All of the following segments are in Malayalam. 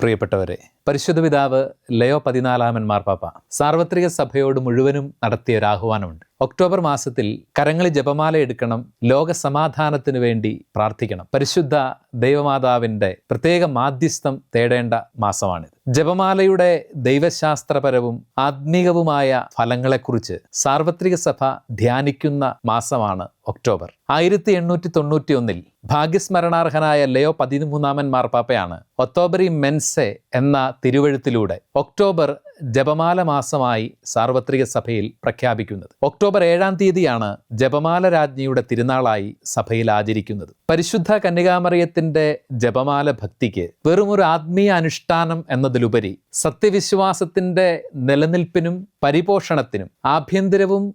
പ്രിയപ്പെട്ടവരെ പരിശുദ്ധ പിതാവ് ലയോ പതിനാലാമൻ മാർപ്പാപ്പ സാർവത്രിക സഭയോട് മുഴുവനും നടത്തിയ ഒരു ആഹ്വാനമുണ്ട്. ഒക്ടോബർ മാസത്തിൽ കരങ്ങളിൽ ജപമാല എടുക്കണം ലോക സമാധാനത്തിനു വേണ്ടി പ്രാർത്ഥിക്കണം. പരിശുദ്ധ ദൈവമാതാവിന്റെ പ്രത്യേക മാധ്യസ്ഥം തേടേണ്ട മാസമാണിത്. ജപമാലയുടെ ദൈവശാസ്ത്രപരവും ആത്മീകവുമായ ഫലങ്ങളെക്കുറിച്ച് സാർവത്രിക സഭ ധ്യാനിക്കുന്ന മാസമാണ് ഒക്ടോബർ. ആയിരത്തി എണ്ണൂറ്റി തൊണ്ണൂറ്റി ഒന്നിൽ ഭാഗ്യസ്മരണാർഹനായ ലയോ പതിമൂന്നാമൻ മാർപ്പാപ്പയാണ് ഒക്ടോബറി മെൻസെ എന്ന തിരുവഴുത്തിലൂടെ ഒക്ടോബർ ജപമാല മാസമായി സാർവത്രിക സഭയിൽ പ്രഖ്യാപിക്കുന്നത്. ഒക്ടോബർ ഏഴാം തീയതിയാണ് ജപമാല രാജ്ഞിയുടെ തിരുനാളായി സഭയിൽ ആചരിക്കുന്നത്. പരിശുദ്ധ കന്യകാമറിയത്തിന്റെ ജപമാല ഭക്തിക്ക് വെറുമൊരു ആത്മീയ അനുഷ്ഠാനം എന്നതിലുപരി സത്യവിശ്വാസത്തിന്റെ നിലനിൽപ്പിനും പരിപോഷണത്തിനും ആഭ്യന്തരവും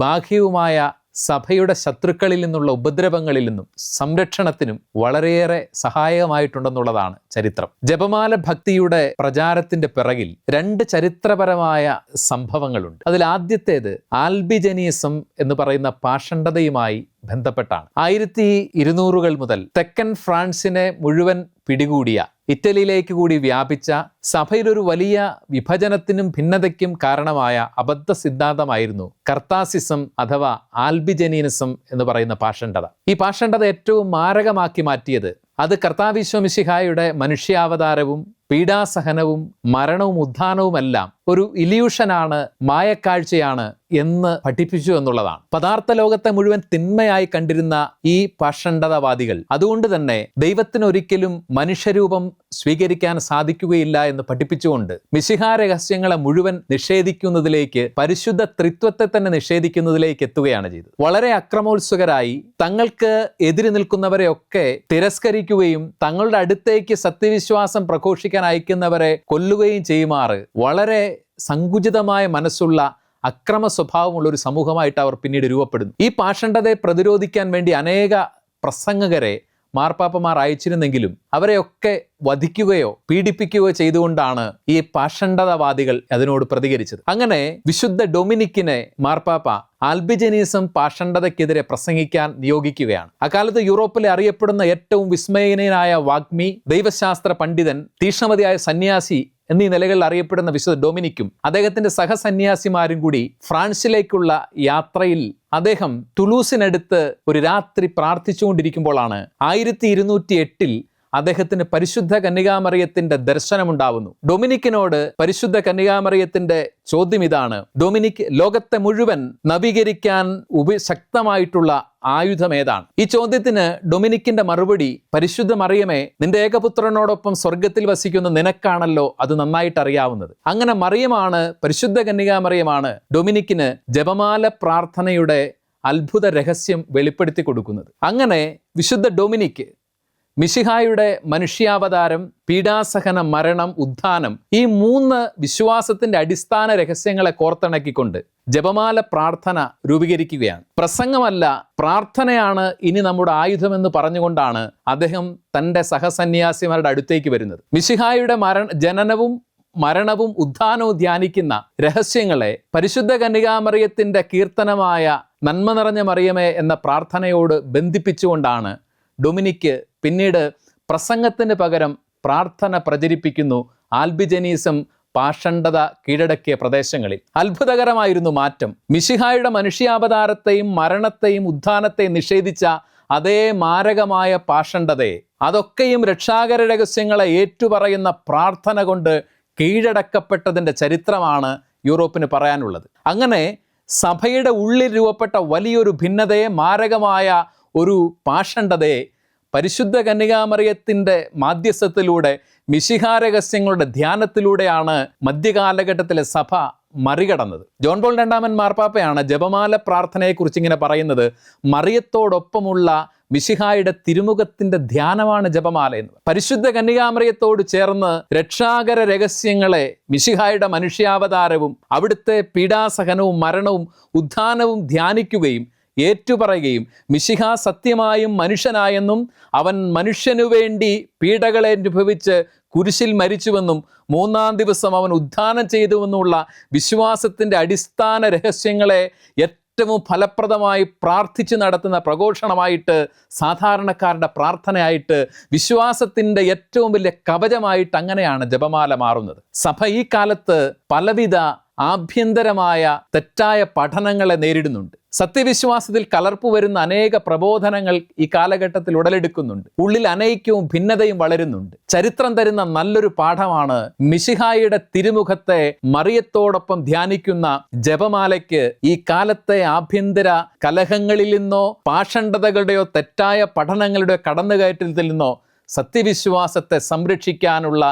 ബാഹ്യവുമായ സഭയുടെ ശത്രുക്കളിൽ നിന്നുള്ള ഉപദ്രവങ്ങളിൽ നിന്നും സംരക്ഷണത്തിനും വളരെയേറെ സഹായകമായിട്ടുണ്ടെന്നുള്ളതാണ് ചരിത്രം. ജപമാല ഭക്തിയുടെ പ്രചാരത്തിന്റെ പിറകിൽ രണ്ട് ചരിത്രപരമായ സംഭവങ്ങളുണ്ട്. അതിൽ ആദ്യത്തേത് ആൽബിജനീസം എന്ന് പറയുന്ന പാഷണ്ഡതയുമായി ബന്ധപ്പെട്ടാണ്. ആയിരത്തി ഇരുന്നൂറുകൾ മുതൽ തെക്കൻ ഫ്രാൻസിനെ മുഴുവൻ പിടികൂടിയ ഇറ്റലിയിലേക്ക് കൂടി വ്യാപിച്ച സഭയിലൊരു വലിയ വിഭജനത്തിനും ഭിന്നതയ്ക്കും കാരണമായ അബദ്ധ സിദ്ധാന്തമായിരുന്നു കർത്താസിസം അഥവാ ആൽബിജനീനിസം എന്ന് പറയുന്ന പാഷണ്ഡത. ഈ പാഷണ്ഡത ഏറ്റവും മാരകമാക്കി മാറ്റിയത് അത് കർത്താവിശ്വമിശിഹായുടെ മനുഷ്യാവതാരവും പീഡാസഹനവും മരണവും ഉദ്ധാനവുമെല്ലാം ഒരു ഇല്യൂഷനാണ് മായക്കാഴ്ചയാണ് എന്ന് പഠിപ്പിച്ചു എന്നുള്ളതാണ്. പദാർത്ഥ ലോകത്തെ മുഴുവൻ തിന്മയായി കണ്ടിരുന്ന ഈ പാഷണ്ഡതവാദികൾ അതുകൊണ്ട് തന്നെ ദൈവത്തിനൊരിക്കലും മനുഷ്യരൂപം സ്വീകരിക്കാൻ സാധിക്കുകയില്ല എന്ന് പഠിപ്പിച്ചുകൊണ്ട് മിശിഹാ രഹസ്യങ്ങളെ മുഴുവൻ നിഷേധിക്കുന്നതിലേക്ക് പരിശുദ്ധ ത്രിത്വത്തെ തന്നെ നിഷേധിക്കുന്നതിലേക്ക് എത്തുകയാണ് ചെയ്തത്. വളരെ അക്രമോത്സുകരായി തങ്ങൾക്ക് എതിരി നിൽക്കുന്നവരെയൊക്കെ തിരസ്കരിക്കുകയും തങ്ങളുടെ അടുത്തേക്ക് സത്യവിശ്വാസം പ്രഘോഷിക്കാൻ അയക്കുന്നവരെ കൊല്ലുകയും ചെയ്യുമാറ്. വളരെ സങ്കുചിതമായ മനസ്സുള്ള അക്രമ സ്വഭാവമുള്ള ഒരു സമൂഹമായിട്ട് അവർ പിന്നീട് രൂപപ്പെടുന്നു. ഈ പാഷണ്ഡതയെ പ്രതിരോധിക്കാൻ വേണ്ടി അനേക പ്രസംഗകരെ മാർപ്പാപ്പമാർ അയച്ചിരുന്നെങ്കിലും അവരെയൊക്കെ വധിക്കുകയോ പീഡിപ്പിക്കുകയോ ചെയ്തുകൊണ്ടാണ് ഈ പാഷണ്ഡതവാദികൾ അതിനോട് പ്രതികരിച്ചത്. അങ്ങനെ വിശുദ്ധ ഡൊമിനിക്കിനെ മാർപ്പാപ്പ ആൽബിജനീസം പാഷണ്ഡതയ്ക്കെതിരെ പ്രസംഗിക്കാൻ നിയോഗിക്കുകയാണ്. അക്കാലത്ത് യൂറോപ്പിലെ അറിയപ്പെടുന്ന ഏറ്റവും വിസ്മയനീയനായ വാഗ്മി ദൈവശാസ്ത്ര പണ്ഡിതൻ തീക്ഷ്ണമതിയായ സന്യാസി എന്നീ നിലകളിൽ അറിയപ്പെടുന്ന വിശുദ്ധ ഡൊമിനിക്കും അദ്ദേഹത്തിന്റെ സഹസന്യാസിമാരും കൂടി ഫ്രാൻസിലേക്കുള്ള യാത്രയിൽ അദ്ദേഹം ടുലൂസിനടുത്ത് ഒരു രാത്രി പ്രാർത്ഥിച്ചുകൊണ്ടിരിക്കുമ്പോഴാണ് ആയിരത്തി ഇരുന്നൂറ്റി എട്ടിൽ അദ്ദേഹത്തിന് പരിശുദ്ധ കന്യകാമറിയത്തിന്റെ ദർശനമുണ്ടാവുന്നു. ഡൊമിനിക്കിനോട് പരിശുദ്ധ കന്യകാമറിയത്തിന്റെ ചോദ്യം ഇതാണ്. ഡൊമിനിക് ലോകത്തെ മുഴുവൻ നവീകരിക്കാൻ ഉപശക്തമായിട്ടുള്ള ആയുധം ഏതാണ്? ഈ ചോദ്യത്തിന് ഡൊമിനിക്കിന്റെ മറുപടി പരിശുദ്ധ മറിയമേ നിന്റെ ഏകപുത്രനോടൊപ്പം സ്വർഗത്തിൽ വസിക്കുന്ന നിനക്കാണല്ലോ അത് നന്നായിട്ട് അറിയാവുന്നത്. അങ്ങനെ മറിയമാണ് പരിശുദ്ധ കന്യകാമറിയമാണ് ഡൊമിനിക്കിന് ജപമാല പ്രാർത്ഥനയുടെ അത്ഭുത രഹസ്യം വെളിപ്പെടുത്തി കൊടുക്കുന്നത്. അങ്ങനെ വിശുദ്ധ ഡൊമിനിക്ക് മിശിഹായുടെ മനുഷ്യാവതാരം പീഡാസഹന മരണം ഉദ്ധാനം ഈ മൂന്ന് വിശ്വാസത്തിന്റെ അടിസ്ഥാന രഹസ്യങ്ങളെ കോർത്തിണക്കിക്കൊണ്ട് ജപമാല പ്രാർത്ഥന രൂപീകരിക്കുകയാണ്. പ്രസംഗമല്ല പ്രാർത്ഥനയാണ് ഇനി നമ്മുടെ ആയുധമെന്ന് പറഞ്ഞുകൊണ്ടാണ് അദ്ദേഹം തന്റെ സഹസന്യാസിമാരുടെ അടുത്തേക്ക് വരുന്നത്. മിശിഹായുടെ മരണ ജനനവും മരണവും ഉദ്ധാനവും ധ്യാനിക്കുന്ന രഹസ്യങ്ങളെ പരിശുദ്ധ കന്യകാമറിയത്തിന്റെ കീർത്തനമായ നന്മ നിറഞ്ഞ മറിയമേ എന്ന പ്രാർത്ഥനയോട് ബന്ധിപ്പിച്ചുകൊണ്ടാണ് ഡൊമിനിക്ക് പിന്നീട് പ്രസംഗത്തിന് പകരം പ്രാർത്ഥന പ്രചരിപ്പിക്കുന്നു ആൽബിജനീസം പാഷണ്ഡത കീഴടക്കിയ പ്രദേശങ്ങളിൽ. അത്ഭുതകരമായിരുന്നു മാറ്റം. മിശിഹായുടെ മനുഷ്യാവതാരത്തെയും മരണത്തെയും ഉദ്ധാനത്തെയും നിഷേധിച്ച അതേ മാരകമായ പാഷണ്ഡതയെ അതൊക്കെയും രക്ഷാകര രഹസ്യങ്ങളെ ഏറ്റുപറയുന്ന പ്രാർത്ഥന കൊണ്ട് കീഴടക്കപ്പെട്ടതിന്റെ ചരിത്രമാണ് യൂറോപ്പിന് പറയാനുള്ളത്. അങ്ങനെ സഭയുടെ ഉള്ളിൽ രൂപപ്പെട്ട വലിയൊരു ഭിന്നതയെ മാരകമായ ഒരു പാഷണ്ഡതയെ പരിശുദ്ധ കന്യകാമറിയത്തിന്റെ മാധ്യസ്ഥത്തിലൂടെ മിശിഹാരഹസ്യങ്ങളുടെ ധ്യാനത്തിലൂടെയാണ് മധ്യകാലഘട്ടത്തിലെ സഭ മറികടന്നത്. ജോൺ പോൾ രണ്ടാമൻ മാർപ്പാപ്പയാണ് ജപമാല പ്രാർത്ഥനയെക്കുറിച്ച് ഇങ്ങനെ പറയുന്നത് മറിയത്തോടൊപ്പമുള്ള മിശിഹായുടെ തിരുമുഖത്തിന്റെ ധ്യാനമാണ് ജപമാല എന്ന്. പരിശുദ്ധ കന്യകാമറിയത്തോട് ചേർന്ന് രക്ഷാകര രഹസ്യങ്ങളെ മിശിഹായുടെ മനുഷ്യാവതാരവും അവിടുത്തെ പീഡാസഹനവും മരണവും ഉത്ഥാനവും ധ്യാനിക്കുകയും ഏറ്റുപറയുകയും മിശിഹ സത്യമായും മനുഷ്യനായെന്നും അവൻ മനുഷ്യനു വേണ്ടി പീഡകളെ അനുഭവിച്ച് കുരിശിൽ മരിച്ചുവെന്നും മൂന്നാം ദിവസം അവൻ ഉദ്ധാനം ചെയ്തുവെന്നുമുള്ള വിശ്വാസത്തിന്റെ അടിസ്ഥാന രഹസ്യങ്ങളെ ഏറ്റവും ഫലപ്രദമായി പ്രാർത്ഥിച്ചു നടത്തുന്ന പ്രഘോഷണമായിട്ട് സാധാരണക്കാരുടെ പ്രാർത്ഥനയായിട്ട് വിശ്വാസത്തിന്റെ ഏറ്റവും വലിയ കവചമായിട്ട് അങ്ങനെയാണ് ജപമാല മാറുന്നത്. സഭ ഈ കാലത്ത് പലവിധ ആഭ്യന്തരമായ തെറ്റായ പഠനങ്ങളെ നേരിടുന്നുണ്ട്. സത്യവിശ്വാസത്തിൽ കലർപ്പ് വരുന്ന അനേക പ്രബോധനങ്ങൾ ഈ കാലഘട്ടത്തിൽ ഉടലെടുക്കുന്നുണ്ട്. ഉള്ളിൽ അനൈക്യവും ഭിന്നതയും വളരുന്നുണ്ട്. ചരിത്രം തരുന്ന നല്ലൊരു പാഠമാണ് മിശിഹായുടെ തിരുമുഖത്തെ മറിയത്തോടൊപ്പം ധ്യാനിക്കുന്ന ജപമാലയ്ക്ക് ഈ കാലത്തെ ആഭ്യന്തര കലഹങ്ങളിൽ നിന്നോ പാഷണ്ഡതകളുടെയോ തെറ്റായ പഠനങ്ങളുടെ കടന്നുകയറ്റത്തിൽ നിന്നോ സത്യവിശ്വാസത്തെ സംരക്ഷിക്കാനുള്ള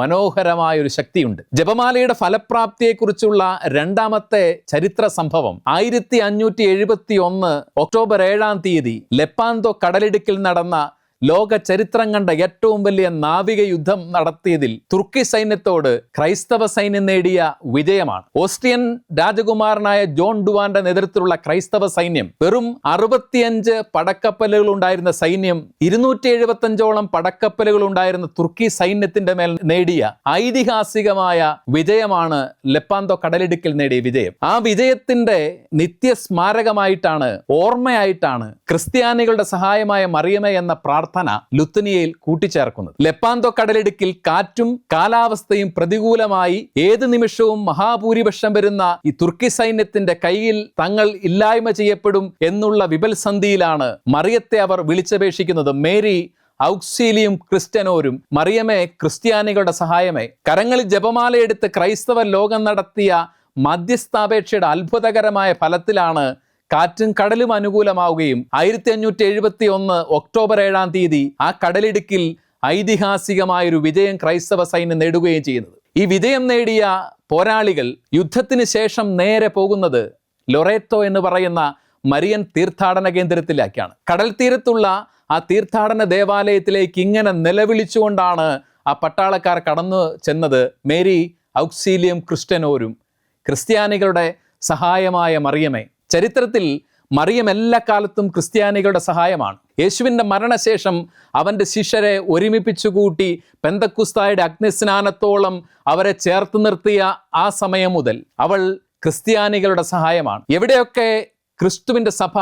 മനോഹരമായ ഒരു ശക്തിയുണ്ട്. ജപമാലയുടെ ഫലപ്രാപ്തിയെക്കുറിച്ചുള്ള രണ്ടാമത്തെ ചരിത്ര സംഭവം ആയിരത്തി അഞ്ഞൂറ്റി എഴുപത്തി ഒന്ന് ഒക്ടോബർ ഏഴാം തീയതി ലെപ്പാന്തോ കടലിടുക്കിൽ നടന്ന ലോക ചരിത്രം കണ്ട ഏറ്റവും വലിയ നാവിക യുദ്ധം നടത്തിയതിൽ തുർക്കി സൈന്യത്തോട് ക്രൈസ്തവ സൈന്യം നേടിയ വിജയമാണ്. ഓസ്ട്രിയൻ രാജകുമാരനായ ജോൺ ഡുവാന്റെ നേതൃത്വത്തിലുള്ള ക്രൈസ്തവ സൈന്യം വെറും അറുപത്തിയഞ്ച് പടക്കപ്പലുകൾ ഉണ്ടായിരുന്ന സൈന്യം ഇരുന്നൂറ്റി എഴുപത്തഞ്ചോളം പടക്കപ്പലുകൾ ഉണ്ടായിരുന്ന തുർക്കി സൈന്യത്തിന്റെ മേൽ നേടിയ ഐതിഹാസികമായ വിജയമാണ് ലെപ്പാന്തോ കടലിടുക്കിൽ നേടിയ വിജയം. ആ വിജയത്തിന്റെ നിത്യസ്മാരകമായിട്ടാണ് ഓർമ്മയായിട്ടാണ് ക്രിസ്ത്യാനികളുടെ സഹായമായ മറിയമ എന്ന പ്രാർത്ഥന ലുത്തനിയയിൽ കൂട്ടിച്ചേർക്കുന്നത്. ലെപ്പാന്തോ കടലിടുക്കിൽ കാറ്റും കാലാവസ്ഥയും പ്രതികൂലമായി ഏത് നിമിഷവും മഹാഭൂരിപക്ഷം വരുന്ന ഈ തുർക്കി സൈന്യത്തിന്റെ കയ്യിൽ തങ്ങൾ ഇല്ലായ്മ ചെയ്യപ്പെടും എന്നുള്ള വിപൽസന്ധിയിലാണ് മറിയത്തെ അവർ വിളിച്ചപേക്ഷിക്കുന്നത്. മേരി ഔക്സീലിയും ക്രിസ്ത്യനോരും മറിയമേ ക്രിസ്ത്യാനികളുടെ സഹായമേ. കരങ്ങളിൽ ജപമാലയെടുത്ത് ക്രൈസ്തവ ലോകം നടത്തിയ മധ്യസ്ഥാപേക്ഷയുടെ അത്ഭുതകരമായ ഫലത്തിലാണ് കാറ്റും കടലും അനുകൂലമാവുകയും ആയിരത്തി അഞ്ഞൂറ്റി എഴുപത്തി ഒന്ന് ഒക്ടോബർ ഏഴാം തീയതി ആ കടലിടുക്കിൽ ഐതിഹാസികമായൊരു വിജയം ക്രൈസ്തവ സൈന്യം നേടുകയും ചെയ്യുന്നത്. ഈ വിജയം നേടിയ പോരാളികൾ യുദ്ധത്തിന് ശേഷം നേരെ പോകുന്നത് ലൊറേറ്റോ എന്ന് പറയുന്ന മരിയൻ തീർത്ഥാടന കേന്ദ്രത്തിലേക്കാണ്. കടൽ തീരത്തുള്ള ആ തീർത്ഥാടന ദേവാലയത്തിലേക്ക് ഇങ്ങനെ നിലവിളിച്ചുകൊണ്ടാണ് ആ പട്ടാളക്കാർ കടന്നു ചെന്നത് മേരി ഔക്സീലിയം ക്രിസ്റ്റനോരും ക്രിസ്ത്യാനികളുടെ സഹായമായ മറിയമേ. ചരിത്രത്തിൽ മറിയം എല്ലാ കാലത്തും ക്രിസ്ത്യാനികളുടെ സഹായമാണ്. യേശുവിന്റെ മരണശേഷം അവന്റെ ശിഷ്യരെ ഒരുമിപ്പിച്ചു കൂട്ടി പെന്തക്കുസ്തായുടെ അഗ്നിസ്നാനത്തോളം അവരെ ചേർത്ത് നിർത്തിയ ആ സമയം മുതൽ അവൾ ക്രിസ്ത്യാനികളുടെ സഹായമാണ്. എവിടെയൊക്കെ ക്രിസ്തുവിന്റെ സഭ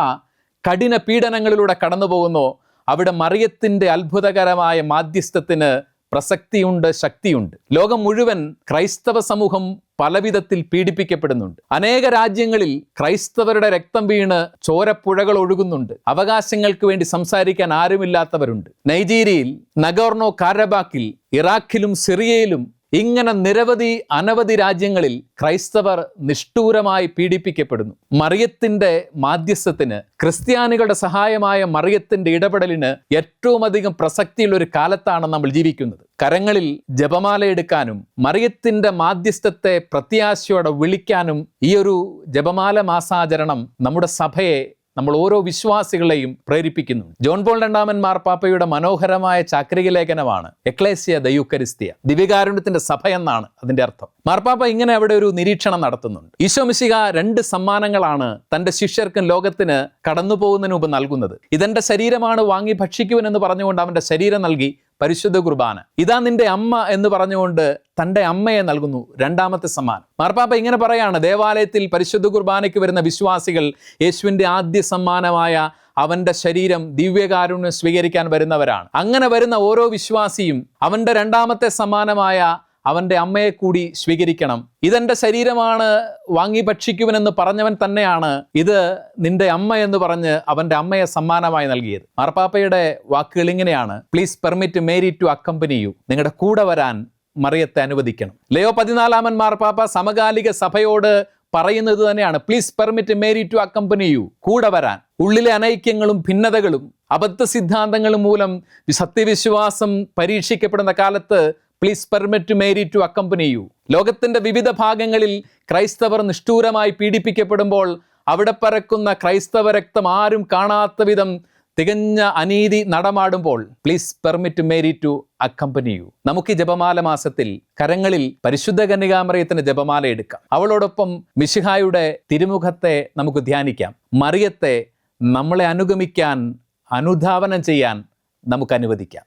കഠിന പീഡനങ്ങളിലൂടെ കടന്നു പോകുന്നോ അവിടെ മറിയത്തിന്റെ അത്ഭുതകരമായ മാധ്യസ്ഥത്തിന് പ്രസക്തിയുണ്ട് ശക്തിയുണ്ട്. ലോകം മുഴുവൻ ക്രൈസ്തവ സമൂഹം പലവിധത്തിൽ പീഡിപ്പിക്കപ്പെടുന്നുണ്ട്. അനേക രാജ്യങ്ങളിൽ ക്രൈസ്തവരുടെ രക്തം വീണ് ചോരപ്പുഴകൾ ഒഴുകുന്നുണ്ട്. അവകാശങ്ങൾക്ക് വേണ്ടി സംസാരിക്കാൻ ആരുമില്ലാത്തവരുണ്ട്. നൈജീരിയയിൽ നഗോർണോ കാരബാക്കിൽ ഇറാഖിലും സിറിയയിലും ഇങ്ങനെ നിരവധി അനവധി രാജ്യങ്ങളിൽ ക്രൈസ്തവർ നിഷ്ഠൂരമായി പീഡിപ്പിക്കപ്പെടുന്നു. മറിയത്തിന്റെ മാധ്യസ്ഥത്തിന് ക്രിസ്ത്യാനികളുടെ സഹായമായ മറിയത്തിന്റെ ഇടപെടലിന് ഏറ്റവും അധികം പ്രസക്തിയുള്ള ഒരു കാലത്താണ് നമ്മൾ ജീവിക്കുന്നത്. കരങ്ങളിൽ ജപമാല എടുക്കാനും മറിയത്തിന്റെ മാധ്യസ്ഥത്തെ പ്രത്യാശയോടെ വിളിക്കാനും ഈ ഒരു ജപമാല മാസാചരണം നമ്മുടെ സഭയെ നമ്മൾ ഓരോ വിശ്വാസികളെയും പ്രേരിപ്പിക്കുന്നു. ജോൺ പോൾ രണ്ടാമൻ മാർപ്പാപ്പയുടെ മനോഹരമായ ചാക്രിക ലേഖനമാണ് എക്ലേസിയ ദയുക്കരിസ്തിയ ദിവ്യകാരുണ്യത്തിന്റെ സഭ എന്നാണ് അതിന്റെ അർത്ഥം. മാർപ്പാപ്പ ഇങ്ങനെ അവിടെ ഒരു നിരീക്ഷണം നടത്തുന്നുണ്ട്. ഈശോമിശിക രണ്ട് സമ്മാനങ്ങളാണ് തന്റെ ശിഷ്യർക്കും ലോകത്തിന് കടന്നു പോകുന്നതിന് മുമ്പ് നൽകുന്നത്. ഇതെന്റെ ശരീരമാണ് വാങ്ങി ഭക്ഷിക്കുവൻ എന്ന് പറഞ്ഞുകൊണ്ട് അവന്റെ ശരീരം നൽകി പരിശുദ്ധ കുർബാന. ഇതാ നിന്റെ അമ്മ എന്ന് പറഞ്ഞുകൊണ്ട് തന്റെ അമ്മയെ നൽകുന്നു രണ്ടാമത്തെ സമ്മാനം. മാർപ്പാപ്പ ഇങ്ങനെ പറയാണ് ദേവാലയത്തിൽ പരിശുദ്ധ കുർബാനയ്ക്ക് വരുന്ന വിശ്വാസികൾ യേശുവിന്റെ ആദ്യ സമ്മാനമായ അവന്റെ ശരീരം ദിവ്യകാരുണ്യം സ്വീകരിക്കാൻ വരുന്നവരാണ്. അങ്ങനെ വരുന്ന ഓരോ വിശ്വാസിയും അവന്റെ രണ്ടാമത്തെ സമ്മാനമായ അവന്റെ അമ്മയെ കൂടി സ്വീകരിക്കണം. ഇതെന്റെ ശരീരമാണ് വാങ്ങി ഭക്ഷിക്കുവനെന്ന് പറഞ്ഞവൻ തന്നെയാണ് ഇത് നിന്റെ അമ്മ എന്ന് പറഞ്ഞ് അവന്റെ അമ്മയെ സമ്മാനമായി നൽകിയത്. മാർപ്പാപ്പയുടെ വാക്കുകൾ ഇങ്ങനെയാണ്. Please permit Mary to accompany you നിങ്ങളുടെ കൂടെ വരാൻ മറിയത്തെ അനുവദിക്കണം. ലയോ പതിനാലാമൻ മാർപ്പാപ്പ സമകാലിക സഭയോട് പറയുന്നത് തന്നെയാണ്. Please permit Mary to accompany you കൂടെ വരാൻ. ഉള്ളിലെ അനൈക്യങ്ങളും ഭിന്നതകളും അബദ്ധ സിദ്ധാന്തങ്ങളും മൂലം സത്യവിശ്വാസം പരീക്ഷിക്കപ്പെടുന്ന കാലത്ത് please permit Mary to accompany you ലോകത്തിന്റെ വിവിധ ഭാഗങ്ങളിൽ ക്രൈസ്തവർ നിഷ്ഠൂരമായി പീഡിപ്പിക്കപ്പെടുമ്പോൾ അവിടെ പരക്കുന്ന ക്രൈസ്തവ രക്തം ആരും കാണാത്ത വിധം തികഞ്ഞ അനീതി നടമാടുമ്പോൾ please permit Mary to accompany you നമുക്ക് ഈ ജപമാല മാസത്തിൽ കരങ്ങളിൽ പരിശുദ്ധ കന്യകാമറിയത്തിന് ജപമാല എടുക്കാം. അവളോടൊപ്പം മിശിഹായുടെ തിരുമുഖത്തെ നമുക്ക് ധ്യാനിക്കാം. മറിയത്തെ നമ്മളെ അനുഗമിക്കാൻ അനുധാവനം ചെയ്യാൻ നമുക്ക് അനുവദിക്കാം.